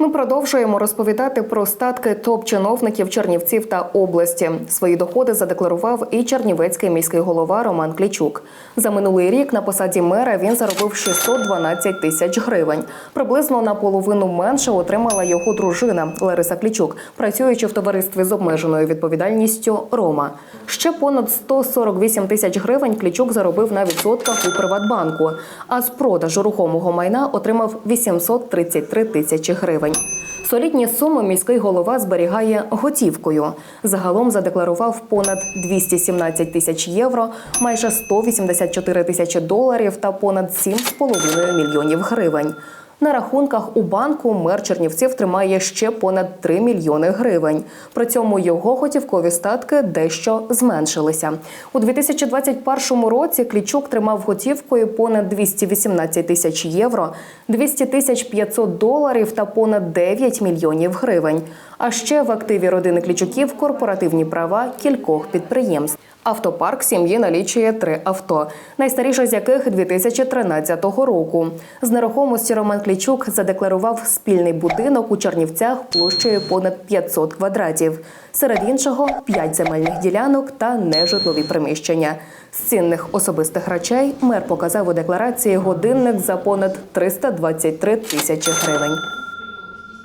Ми продовжуємо розповідати про статки топ-чиновників Чернівців та області. Свої доходи задекларував і чернівецький міський голова Роман Клічук. За минулий рік на посаді мера він заробив 612 тисяч гривень. Приблизно наполовину менше отримала його дружина Лариса Клічук, працюючи в товаристві з обмеженою відповідальністю Рома. Ще понад 148 тисяч гривень Клічук заробив на відсотках у Приватбанку, а з продажу рухомого майна отримав 833 тисячі гривень. Солідні суми міський голова зберігає готівкою. Загалом задекларував понад 217 тисяч євро, майже 184 тисячі доларів та понад 7,5 мільйонів гривень. На рахунках у банку мер Чернівців тримає ще понад 3 мільйони гривень. При цьому його готівкові статки дещо зменшилися. У 2021 році Клічук тримав готівкою понад 218 тисяч євро, 200 тисяч 500 доларів та понад 9 мільйонів гривень. А ще в активі родини Клічуків корпоративні права кількох підприємств. Автопарк сім'ї налічує три авто, найстаріше з яких 2013 року. З нерухомості Роман Клічук задекларував спільний будинок у Чернівцях площею понад 500 квадратів. Серед іншого 5 земельних ділянок та нежитлові приміщення. З цінних особистих речей мер показав у декларації годинник за понад 323 тисячі гривень.